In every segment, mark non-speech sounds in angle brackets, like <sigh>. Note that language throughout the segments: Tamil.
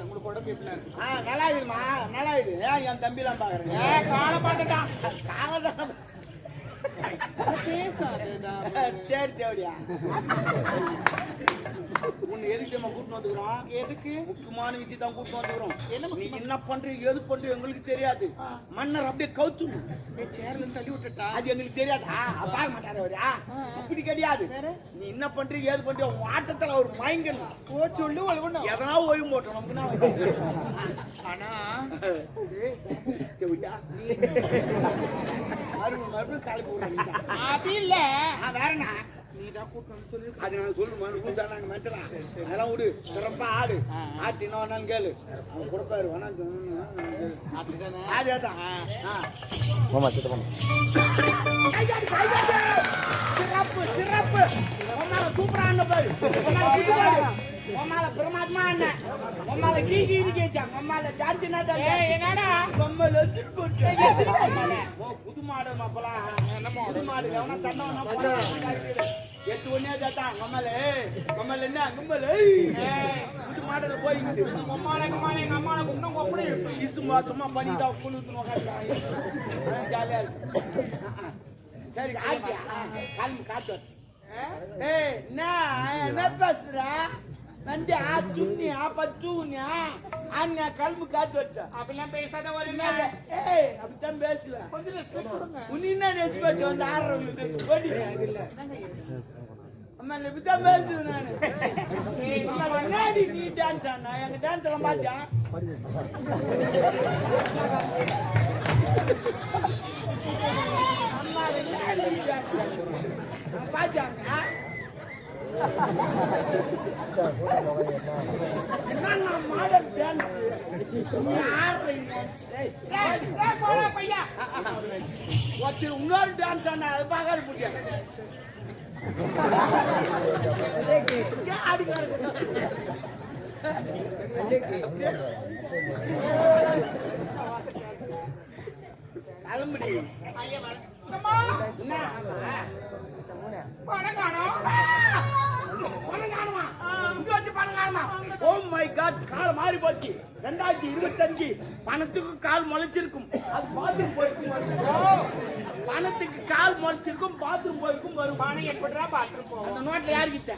உங்களுக்கு உடம்பு எப்படி இருக்கு? ஆ நல்லா இருக்குமா நல்லா இருக்குது ஏன் என் தம்பிலாம் பாக்குறேன் ஏ கால பாத்துட்டான் காலதான் பேசாதேடா சரி தேவடியா உன்னை எதுக்கு நம்ம கூட்டிட்டு வந்துக்கிறோம்? எதுக்கு? முக்கியமான விஷயம் தான் வந்துக்கிறோம். என்ன நீ என்ன பண்றீங்க எது பண்றீங்க எங்களுக்கு தெரியாது. மன்னர் அப்படியே சேர்ல இருந்து தள்ளி விட்டுட்டா? அது எங்களுக்கு தெரியாது. பார்க்க மாட்டாரு அவரு. ஆ, அப்படி கிடையாது. நீ என்ன பண்றீங்க ஏது பண்றீங்க உன் ஆட்டத்துல அவர் மயங்கணும். ஓ சொல்லு ஒழுங்கு எதனா ஓய்வு போட்டோம் நமக்கு ஆனா மறுபடியும் விடுறேன் அது இல்ல. வேற என்ன? நீ தான் கூட்டு வந்து சொல்லி அது நான் சொல்லுமா? ரூல்ஸ் நாங்க மெட்டலாம் அதெல்லாம் விடு. சிறப்பா ஆடு. ஆட்டு என்ன வேணாலும் கேளு. அவன் கொடுப்பாரு. வேணா அப்படிதானே அதே தான் மாமா சித்தப்பா. சிறப்பு சிறப்பு. உன்னால சூப்பரா அண்ணன் பாரு. உன்னால புது பாரு. உன்னால பிரமாத்மா அண்ணன் உன்னால கீ கீ கேச்சான் உன்னால ஜார்ஜ் என்ன ஏய், என்னடா? கம்மல் எத்திரி போட்டு. ஓ புது மாடு மாப்பலாம் என்ன புது மாடு. எவனா தண்ணவனா எட்டு ஒண்ணே ஜாத்தான் கம்மல் கம்மல் என்ன கம்மல் புது மாடுல போயிக்கிட்டு அம்மால அம்மால எங்க அம்மால இன்னும் கொப்படி. சும்மா சும்மா பண்ணிட்டா குளித்து உட்காந்து ஜாலியா இருக்கு சரி ஆட்டியா காலம் காத்து ஏய் என்ன? என்ன பேசுற? வந்து ஆ துண்ணியா பத்துனியா அண்ணா கல்மு காத்து வட்ட. அப்படிலாம் பேசாத ஒரு ஏய் அப்படித்தான் கொடுங்க. உன்னை என்ன ரெஸ்பெக்ட் வந்து ஆடுறவங்களுக்கு அம்மா இப்படித்தான் பேசுவேன் நானு. என்னடி நீ டான்ஸ் ஆனா எங்க டான்ஸ் எல்லாம் அம்மா இன்னொரு டான்ஸ் ஆனா அது பார்க்காது புடியா கிளம்புடி என்ன மை காட் கால் மாறி போச்சு. ரெண்டாயிரத்தி இருபத்தஞ்சு பணத்துக்கு கால் முளைச்சிருக்கும். அது பாத்ரூம் போயிருக்கும். பணத்துக்கு கால் முளைச்சிருக்கும் பாத்ரூம் போயிருக்கும் வரும் பணம் எப்படிடா பாத்துருப்போம் அந்த நோட்ல யாருக்கிட்ட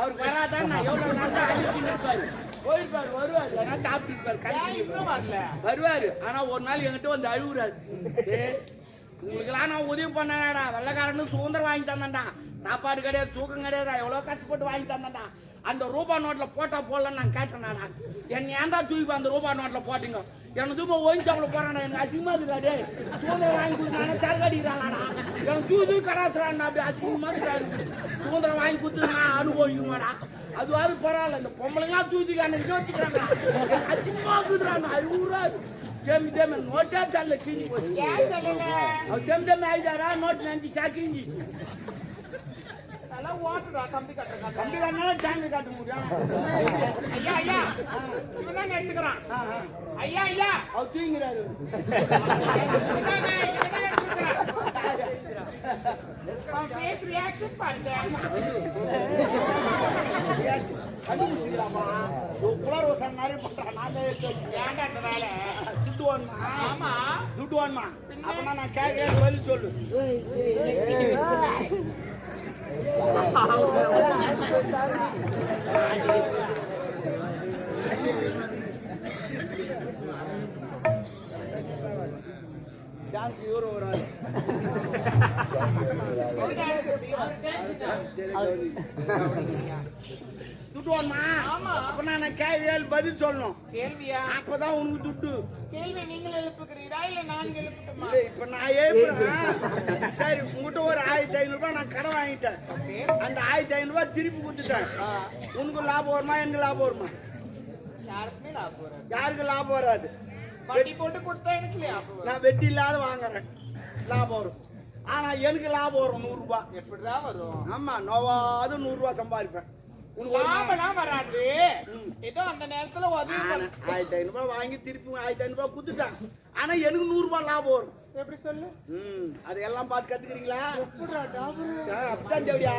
அவருக்கு வராதான் நான் எவ்வளவு நாள் இருப்பாரு. போயிருப்பாரு வருவாரு. ஏன்னா சாப்பிட்டு இருப்பாரு ஏன் கடைக்கு இன்னும் வரல? வருவாரு. ஆனா ஒரு நாள் என்கிட்ட வந்து அழுகுறாரு. உங்களுக்கெல்லாம் நான் உதவி பண்ணேடா வெள்ளக்காரனு சுதந்திரம் வாங்கி தந்தேன்டா. சாப்பாடு கிடையாது தூக்கம் கிடையாது எவ்வளவு கஷ்டப்பட்டு வாங்கி தந்தேன்டா. அந்த ரூபா நோட்டில் போட்டால் போடலன்னு நான் கேட்டேன் நான். என்ன ஏன்டா தூக்கி அந்த ரூபா நோட்டில் போட்டீங்க? எனக்கு தூக்கி ஒயின்ஸ் அவ்வளோ போகிறான் எனக்கு அசிங்கமாக இருக்காது சூழ்நிலை வாங்கி கொடுத்தாங்க சரகடிக்கிறாங்கடா எனக்கு தூக்கி தூக்கி கடாசுறான்டா அப்படி அசிங்கமாக இருக்காது சுதந்திரம் வாங்கி கொடுத்து நான் அனுபவிக்குமாடா அதுவாது பரவாயில்ல இந்த பொம்பளைங்க தூக்கி அன்னைக்கு வச்சுக்கிறாங்க. அசிங்கமாக இருக்குதுறாங்க அறிவுரா தேமி தேமி நோட்டா சல்ல கிஞ்சி போச்சு. தேமி தேமி ஆயிட்டாரா நோட்டு நஞ்சு சாக்கிஞ்சிச்சு அதெல்லாம் ஓட்டுடா கம்பி கட்டுற கம்பி. கட்டினா ஜாங்கி ஐயா ஐயா இவன் எடுத்துக்கிறான். ஐயா ஐயா. அவர் தூங்கிறாரு பேசுற ரியாக்ஷன் பாருங்க. கண்டுபிடிச்சிக்கலாமா குளர் மாதிரி பண்றான் நான் ஏன்டா வேலை துட்டு வேணுமா ஆமா துட்டு வேணுமா அப்பனா நான் கேட்க சொல்லு டான்ஸ் இவரு ஒரு ஆள் துட்டு வேணுமா ஆமா. அப்பனா நான் கேள்வி பதில் சொல்லணும்? கேள்வியா? அப்பதான் உனக்கு துட்டு. கேள்வி நீங்கள் எழுப்புகிறீரா இல்ல நான் எழுப்பட்டுமா? இப்ப நான் ஏப்புறேன் சரி உங்ககிட்ட ஒரு ஆயிரத்தி ஐநூறு ரூபாய் நான் கடன் வாங்கிட்டேன். அந்த ஆயிரத்தி ஐநூறு ரூபாய் திருப்பி கொடுத்துட்டேன். உனக்கு லாபம் வருமா எனக்கு லாபம் வருமா? யாருக்கு லாபம் வராது? வட்டி போட்டு கொடுத்தா எனக்கு நான் வெட்டி இல்லாத வாங்குறேன். லாபம் வரும். ஆனா எனக்கு லாபம் வரும் நூறு ரூபாய் எப்படிதான் வரும்? ஆமா நோவாது நூறு ரூபாய் சம்பாதிப்பேன். லாபம்லாம் வராது. ஏதோ அந்த நேரத்துல உதவி ஆயிரத்தி ஐநூறு ரூபாய் வாங்கி திருப்பி ஆயிரத்தி ஐநூறு ரூபாய் கொடுத்துட்டேன். ஆனா எனக்கு நூறு ரூபாய் லாபம் வரும். எப்படி சொல்லு? ம் அதையெல்லாம் பார்த்து கத்துக்கிறீங்களா? எப்படிடா டாபரு? ஆ, அப்படித்தான் தேவடியா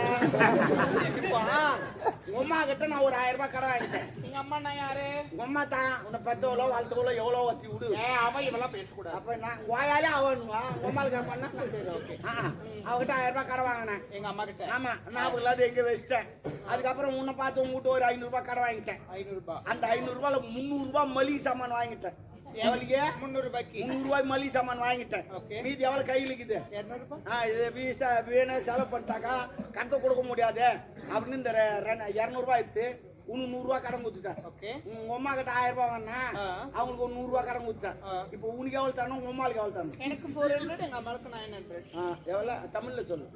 அம்மா கிட்ட நான் ஒரு ஆயிரம் ரூபாய் கடன் வாங்கிட்டேன். எங்க அம்மா நான் யாரு? உங்க அம்மா தான். உன்னை பெத்தவளோ வளர்த்தவளோ எவ்வளோ வத்தி விடு. ஏ அவன் இவெல்லாம் பேசக்கூடாது. அப்ப நான் வாயாலே அவனுவா உம்மாளுக்கு பண்ணா சரி ஓகே. அவகிட்ட ஆயிரம் ரூபாய் கடன் வாங்கினேன். எங்க அம்மா கிட்ட? ஆமா ஞாபகம் இல்லாத எங்க வச்சிட்டேன். அதுக்கப்புறம் உன்னை பார்த்து உங்க வீட்டு ஒரு ஐநூறு ரூபாய் கடன் வாங்கிட்டேன். ஐநூறு ரூபாய். அந்த ஐநூறு ரூபாயில முந்நூறு ரூபாய் மளிகை சாமான் வாங்கிட்டேன். <laughs> எவ்வளவுக்கு முந்நூறு ரூபாய்க்கு முந்நூறு ரூபாய் மளிகை சாமான் வாங்கிட்டேன். மீதி எவ்வளவு கையில் இருக்குது? வேணும் செலவு பண்ணிட்டாக்கா கணக்கு கொடுக்க முடியாது. அப்படின்னு இந்த இரநூறுபா எடுத்து உனக்கு நூறுரூவா கடன் கொடுத்துட்டேன். ஓகே. உங்க அம்மா கிட்ட ஆயிரம் ரூபாய் வாங்கினா. அவங்களுக்கு ஒரு நூறுரூவா கடன் கொடுத்தேன் ஆ. இப்போ உனக்கு எவ்வளவு தரணும்? உங்க அம்மாளுக்கு எவ்வளவு தரணும்? எனக்கு ஃபோர் ஹண்ட்ரட் எங்க அம்மாவுக்கு நைன் ஹண்ட்ரட் ஆ, எவ்வளவு? தமிழ்ல சொல்லு.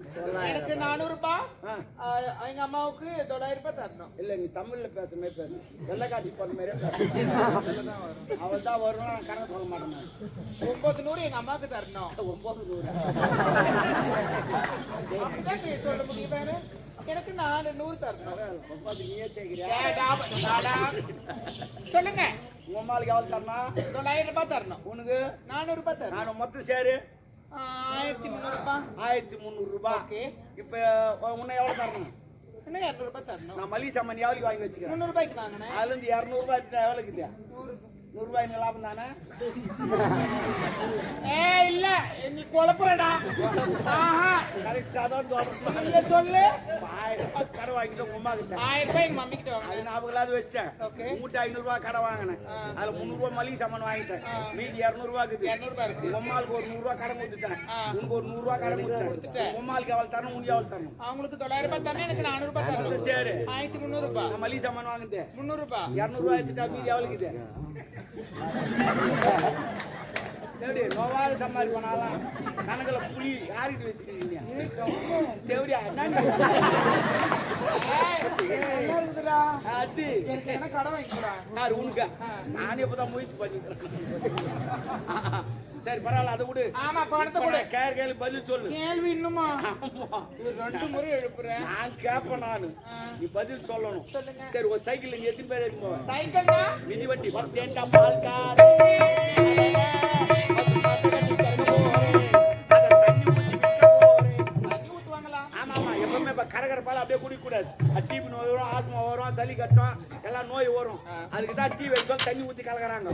எனக்கு நானூறு ரூபாய் ஆ. ஆ, எங்க அம்மாவுக்கு தொள்ளாயிரம் ரூபாய் தரணும். இல்ல நீ தமிழ்ல பேசுற மாதிரி பேசு. வெள்ளக்காட்சி போற மாதிரியே பேசு. அவள் தான் வரும் நான் கணக்கு சொல்ல மாட்டேன். நான். ஒன்பது நூறு எங்க அம்மாவுக்கு தரணும். ஒன்பது நூறு. சொல்ல முடியும் வேற எனக்கு நாலு நூறு தரணும். சொல்லுங்க. உங்க அம்மாளுக்கு எவ்வளவு தரணும்? தொள்ளாயிரம் ரூபாய் தரணும். உனக்கு? நானூறு ரூபாய் தரணும். நான் மொத்தம் சேரு? ஆயிரத்தி முந்நூறு ரூபாய் ஆயிரத்தி முந்நூறு ரூபாய் ஓகே. இப்ப உன்னை எவ்வளவு தரணும்? இன்னும் இரநூறு ரூபாய் தரணும். நான் மளிகை சாமான் எவ்வளவு வாங்கி வச்சுக்கிறேன்? முந்நூறு ரூபாய்க்கு வாங்கினேன். அதுல இருந்து இருநூறு ரூபாய் எடுத்துட்டா எவ்வளவு இருக்குது நூறு நூறு ரூபாய் நீ லாபம் தானே? ஏ இல்ல நீ குழப்பறடா. ஆஹா. கரெக்டா தான் தோணும் இல்ல சொல்லு. ஆயிரம் ரூபாய் கடை வாங்கிட்டு உங்க அம்மா கிட்ட. ஆயிரம் ரூபாய் எங்க மம்மி கிட்ட அது வாங்கினேன் ஞாபகம் இல்லாத வச்சேன். உங்ககிட்ட ஐநூறு ரூபாய் கடை வாங்கினேன். அதுல முந்நூறு ரூபாய் மளிகை சாமான் வாங்கிட்டேன். மீதி இருநூறு ரூபாய் இருக்குது. உங்க அம்மாளுக்கு ஒரு நூறு ரூபாய் கடன் கொடுத்துட்டேன். உனக்கு ஒரு நூறு ரூபாய் கடன் கொடுத்தேன் உங்க அம்மாளுக்கு தரணும் உனக்கு எவ்வளவு தரணும். அவங்களுக்கு தொள்ளாயிரம் ரூபாய் தரணும் எனக்கு நானூறு ரூபாய் தரணும். சரி. ஆயிரத்தி முந்நூறு ரூபாய். நான் மளிகை சாமான் வாங்குது முந்நூறு ரூபாய். இரநூறு ரூபாய் எடுத்துட்டா மீதி எவ்வளவு எப்படி நோவாத சம்பாதிப்பனாலாம் கணக்குல புளி யார்கிட்ட வச்சுக்கிறீங்க? இருக்குதுடா? அது. கடை வாங்கிக்கிறா யார் உனக்கா? நானே இப்பதான் முயற்சி பண்ணிக்கிறேன் சரி பரவாயில்ல அதை விடு ஆமா பணத்தை கொடு. கேர் கேள்வி பதில் சொல்லு. கேள்வி இன்னுமா? ரெண்டு முறை எழுப்புறேன் நான் கேட்பேன் நானு. நீ பதில் சொல்லணும். சரி ஒரு சைக்கிள் நீ எத்தனை பேர் எடுத்து போவேன்? சைக்கிள்னா? மிதி வண்டி பத்தேண்டா கரகர பால் அப்படியே குடிக்க கூடாது அது டிபி நோய் வரும் ஆஸ்மா வரும் சளி கட்டும் எல்லாம் நோய் வரும். அதுக்கு தான் டீ வச்சோம் தண்ணி ஊத்தி கலக்குறாங்க.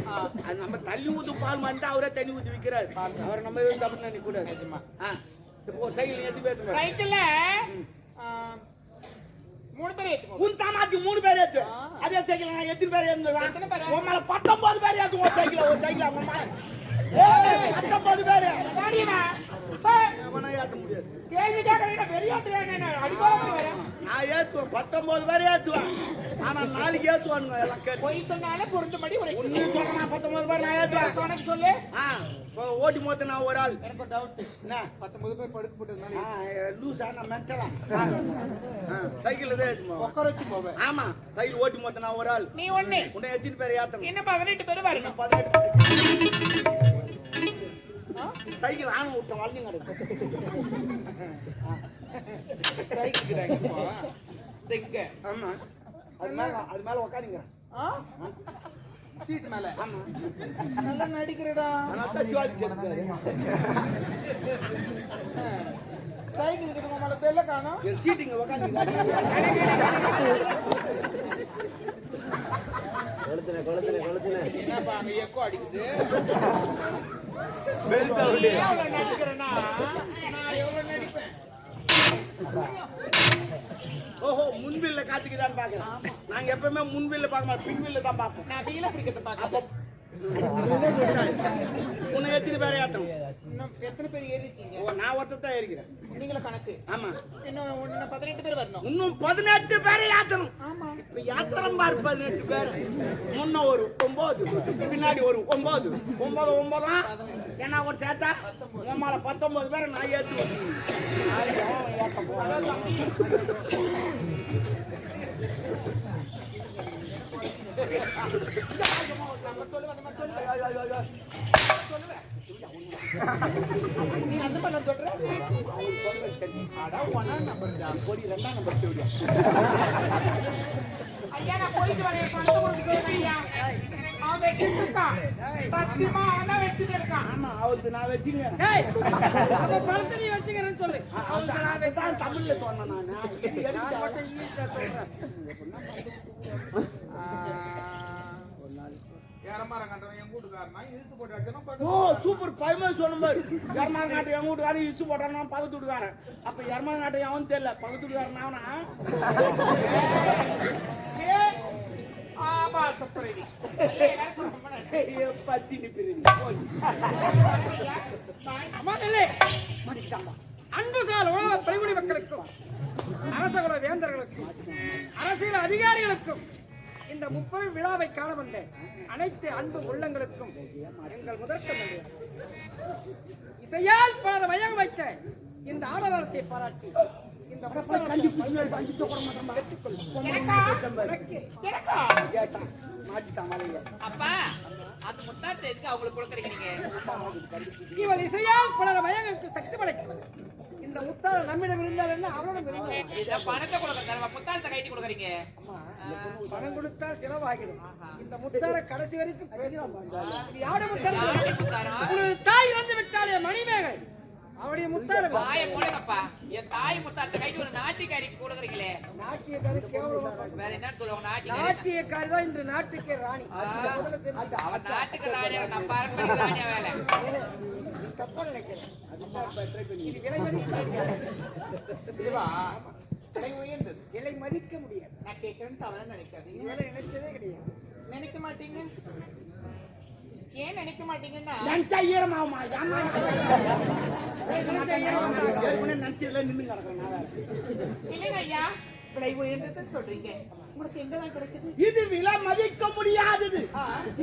அது நம்ம தண்ணி ஊத்து பால் மாட்டா அவரே தண்ணி ஊத்தி விக்கிறாரு. அவர் நம்ம தப்பு நினைக்க கூடாது ஆ. இப்போ ஒரு சைக்கிள் எத்தி பேர் சைக்கிள்ல மூணு பேர் உன் சாமாத்தி மூணு பேர் ஏத்து. அதே சைக்கிள் நான் எத்தனை பேர் ஏத்துவேன்? பேரு? உன் மேல பத்தொன்பது பேர் ஏத்து ஒரு சைக்கிள் ஒரு சைக்கிள் உன் மேல. ஏய், பத்தொன்பது பேர். கேள்வி கேட்கறீங்க பெரிய நான் ஏத்துவேன். பத்தொன்பது பேர் ஏத்துவேன். ஆனா நாளைக்கு ஏத்துவானுங்க எல்லாம் கேட்டு. பொய் சொன்னாலே பொருந்தபடி ஒரு நீ சொல்றேன் பத்தொன்பது பேர் நான் ஏத்துவேன். கணக்கு சொல்லு. ஓட்டி மொத்த நான் ஒரு ஆள். எனக்கு ஒரு டவுட் என்ன? பத்தொன்பது பேர் படுக்க போட்டதுனால லூசா நான் மென்டலா சைக்கிள் தான் ஏத்துமா உட்கார வச்சு போவேன். ஆமா சைக்கிள் ஓட்டி மொத்த நான் ஒரு ஆள். நீ ஒண்ணு. உன்னை எத்தனை பேர் ஏத்தணும்? இன்னும் பதினெட்டு பேர் வரணும். பதினெட்டு சைக்கிள் ஆணை விட்டோம் வளைஞ்சு கிடக்கு இங்க ஆமா. அது மேல அது மேல உக்காந்துங்கிறேன் ஆ? சீட்டு மேல. ஆமா. நல்லா நடிக்கிறடா. அதனால தான் சிவாஜி சேர்த்துக்காரு சைக்கிள் கிட்ட மேல பெல்ல காணோம். என் சீட்டு இங்க உக்காந்துங்க என்னப்பா அங்க எக்கோ அடிக்குது? பெருசா. எவ்வளவு நடிக்கிறேன்னா நான் எவ்வளவு நடிப்பேன்? ஓஹோ முன்வில்ல காத்துக்குதான்னு பாக்குறேன். நாங்க எப்பவுமே முன்வில்ல பார்க்க மாட்டோம் பின்வில்ல தான் பார்ப்போம். நான் வீல பிடிக்கிறத அப்ப பாக்க உன்னை எத்தனை பேரை ஏத்தணும்? இன்னும் எத்தனை பேர் ஏறி இருக்கீங்க ஓ நான் ஒருத்தர் தான் இருக்கிறேன் நீங்கள கணக்கு. ஆமா. இன்னும் இன்னும் பதினெட்டு பேர் வரணும். இன்னும் பதினெட்டு பேரை ஏத்தணும். ஆமா. இப்ப யாத்திரம் பாரு பதினெட்டு பேர். முன்ன ஒரு ஒன்பது பின்னாடி ஒரு ஒன்பது ஒன்பது ஒன்பதா என்ன ஒரு சேர்த்தா உமால பத்தொன்பது பேரை நான் போறான். ஐயா நான் போயிட்டு வரேன் பணத்தை கொடுத்து ஐயா அவன் வச்சுட்டு இருக்கான் சத்தியமா அவன் தான் வச்சுட்டு இருக்கான் ஆமா அவளுக்கு நான் வச்சுக்கிறேன் அப்ப பணத்தை நீ வச்சுக்கிறேன்னு சொல்லு தான் தமிழ்ல சொன்னேன் நான் நான் மட்டும் இங்கிலீஷ்ல சொல்றேன். என் இழுத்து சூப்பர் பயமா சொன்ன மாதிரி. எரமாங்க நாட்டை எங்க வீட்டுக்காரன் இடிச்சு போட்டானா பக்கத்து வீட்டுக்காரன். அப்ப எரமாங்க நாட்டை அவன் தெரியல. பக்கத்து வீட்டுக்காரன். அன்பு சால் உலக பரிமணி மக்களுக்கும் அரசகுல வேந்தர்களுக்கும் அரசியல் அதிகாரிகளுக்கும் இந்த முப்பெரும் விழாவை காண வந்த அனைத்து அன்பு உள்ளங்களுக்கும் எங்கள் முதற்க இசையால் பலர் மயங்க வைத்த இந்த ஆடலத்தை பாராட்டி இந்த கஞ்சி அஞ்சு சோக்கர மாட்டோம் மாட்டிட்டான் அப்பா அந்த முத்தாத்தை எதுக்கு அவங்களுக்கு கொடுக்குறீங்க இவள் இசையால் பலர் மயங்களுக்கு சக்தி படைக்கிறது இந்த முத்தாள் நம்மிடம் இருந்தால் என்ன அவரிடம் இருந்தால் இந்த பணத்தை கொடுக்குறீங்க கைட்டி கொடுக்குறீங்க? பணம் கொடுத்தால் செலவாகிடும். இந்த முத்தார கடைசி வரைக்கும் பிரயோஜனம் இது யாருடைய முத்தார யாருடைய முத்தாரா? உனது தாய் இறந்து விட்டாலே மணிமேகலை. அவருடைய முத்தார தாயை போடுங்கப்பா என் தாய் முத்தாத்தை கைட்டி ஒரு நாட்டிக்காரிக்கு கொடுக்குறீங்களே நாட்டியக்காரி கேவலமா வேற என்னன்னு சொல்லுவாங்க? நாட்டிக்காரி. நாட்டியக்காரி தான் இன்று நாட்டுக்கே ராணி. அவன் நாட்டுக்கு ராணியா நம்ம அரண்மனை ராணியா வேலை தப்பா நினைக்கிறேன் இது விலை மதிக்க முடியாது. இதுவா? விலை உயர்ந்தது. விலை மதிக்க முடியாது. நான் கேட்கறேன்னு தவறா நினைக்காதீங்க. இது விலை நினைச்சதே கிடையாது. நினைக்க மாட்டீங்க? ஏன் நினைக்க மாட்டீங்கன்னா? நினைச்சா ஈரமாகுமா? ஏமா நினைச்சதுல நின்று கிடக்குறேன் இது விலை மதிக்க முடியாதது.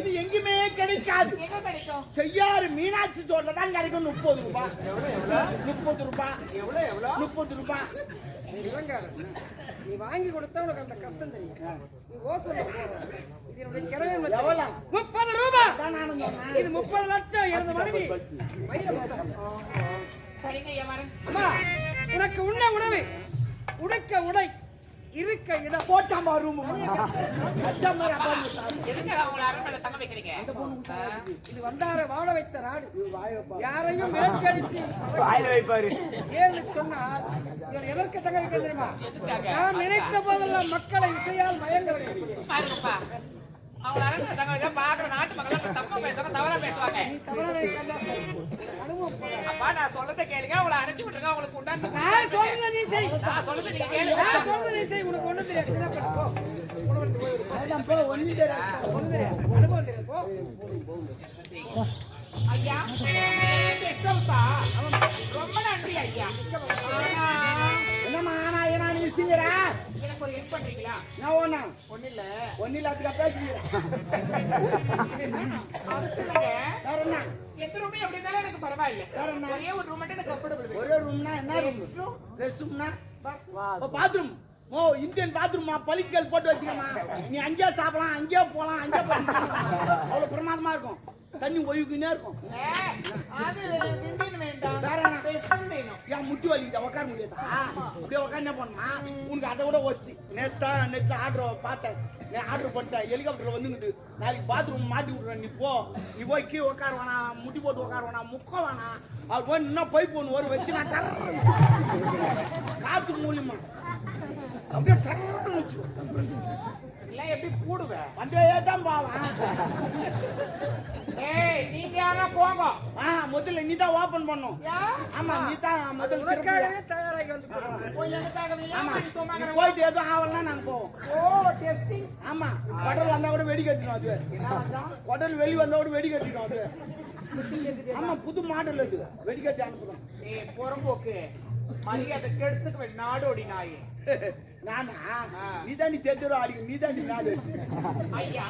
இது எங்குமே கிடைக்காது. எங்க கிடைக்கும்? செய்யாறு மீனாட்சி சோறுல தான் கிடைக்கும். முப்பது ரூபாய் முப்பது ரூபாய் எவ்வளவு எவ்வளவு? முப்பது ரூபாய் நீ வாங்கி கொடுத்தா உனக்கு அந்த கஷ்டம் தெரியும். நீ ஓசல்? முப்பது ரூபாய் அதான் நானும் சொன்னேன். இது முப்பது லட்சம். எனது மனைவி. உனக்கு உண்ண உணவு. உடுக்க உடை இருக்க இடம். போச்சாம்பா ரூம் இது வந்தார வாழ வைத்த நாடு யாரையும் மேற்கடித்து வாயில வைப்பாரு. ஏன்னு சொன்னால் இவன் எதற்கு தங்க வைக்க தெரியுமா? நான் நினைத்த போதெல்லாம் மக்களை இசையால் மயங்க வைக்க பாருங்கப்பா. அவங்களை அரண்மனை தங்க வைக்க பாக்குற நாட்டு மக்கள் தப்பா பேசுவாங்க தவறா பேசுவாங்க. அப்பா நான் சொல்றதை கேளுங்க. அவங்களை அனுப்பிச்சு விட்டுருங்க. அவங்களுக்கு உண்டான நான் நீ செய். நான் நான் நீ செய். உனக்கு ஒண்ணும் தெரியாது. சின்ன பொண்ணு, போ. உனக்கு போய் ஒரு அதான் போ ஒன்னும் தெரியாது. ஒண்ணும் தெரியாது. அனுபவம் தெரியாது. போ. ஐயா கெஸ்ட் ஹவுஸா ரொம்ப நன்றி ஐயா. ஆனா, என்னம்மா ஆனா ஏனா நீ சிங்கற எனக்கு ஒரு ஹெல்ப் பண்றீங்களா? நான் ஒண்ணா? ஒண்ணு இல்ல. அதுக்கு இல்லைங்க வேற என்ன எந்த ரூமே எப்படி இருந்தாலும் எனக்கு பரவாயில்ல? ஒரே ஒரு ரூம் மட்டும் எனக்கு கம்ஃபர்டபுள் ஒரே ரூம்னா என்ன ரூம் ரெஸ்ட் ரூம்னா பாத்ரூம் ஓ இந்தியன் பாத்ரூமா பளிக்கல் போட்டு வச்சுக்கமா. நீ அங்கேயே சாப்பிடலாம் அங்கேயே போலாம் அங்கேயே பண்ணலாம் அவ்வளவு பிரமாதமா இருக்கும். தண்ணி ஒழுகுனே இருக்கும். ஏன் முட்டி வலிக்குது உட்கார முடியாதா? அப்படியே உட்காந்து பண்ணுமா உனக்கு அதை விட வச்சு நேத்தா நேற்று ஆர்டர் பார்த்தேன். நான் ஆர்டர் பண்ணிட்டேன் ஹெலிகாப்டர் வந்துங்குது. நாளைக்கு பாத்ரூம் மாட்டி விட்றேன். நீ போ. நீ போய் கீழே உட்கார வேணாம். முட்டி போட்டு உட்கார வேணாம். முக்க வேணாம். அவர் போய் இன்னும் பைப் ஒன்று வரும். வச்சு நான் டர்றேன் காத்து மூலியமா. அப்படியே டர்றேன்னு வச்சுக்கோ. இல்ல எப்படி கூடுவேன் வந்தே தான் பாவன். ஏய் நீங்க யாரா போங்க. ஆ முதல்ல நீ தான் ஓபன் பண்ணும். ஆமா நீ தான் முதல்ல உனக்காகவே தயாராகி வந்து போறேன். போய் எனக்காக ஆமா நீ தோமாங்க போயிட்டு எதுவும் ஆவலாம் நாங்க போவோம். ஓ டெஸ்டிங் ஆமா குடல் வந்தா கூட வெடி கட்டிடும் அது. குடல் வெளி வந்தா கூட வெடி கட்டிடும் அது. ஆமா புது மாடல் அது. வெடி கட்டி அனுப்புறோம். புறம்போக்கு. மரியாதை கெடுத்துக்கு நாடோடி நாய். நானா? நீ தான் நீ தெரிஞ்சிடும் அடிக்க நீ தான் நீ நாடு ஐயா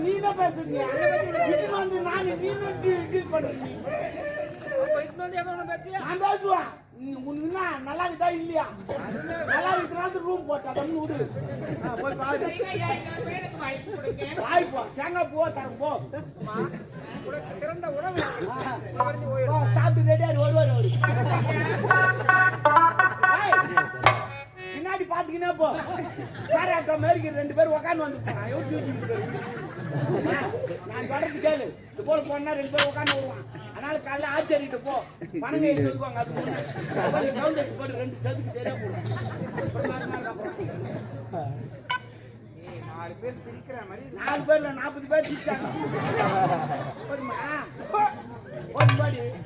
நீ பேசுறீங்க நான் நீ நான் பேசுவேன். என்ன நல்லா இருக்குதா இல்லையா? நல்லா இருக்கிறாங்க ரூம் போட்டா தம்பி விடு. போய் பாரு. வாய்ப்பு தேங்காய் பூவா தரம் போ. சிறந்த உணவு. சாப்பிட்டு ரெடியா வருவார் அவரு பின்னாடி பாத்துக்கினே போ கேரட்டா மாதிரி ரெண்டு பேரும் உட்காந்து வந்து நான் சொல்றது கேளு. இது போல போனா ரெண்டு பேரும் உட்காந்து வருவான் அதனால காலைல ஆச்சரிட்டு போ. பணங்க எழுதி சொல்லுவாங்க அது கவுண்ட் எடுத்து போட்டு ரெண்டு செதுக்கு சரியா அப்புறம் நாலு பேர் சிரிக்கிற மாதிரி நாலு பேர்ல நாற்பது பேர் சிரிச்சாங்க. போதுமா? போதும்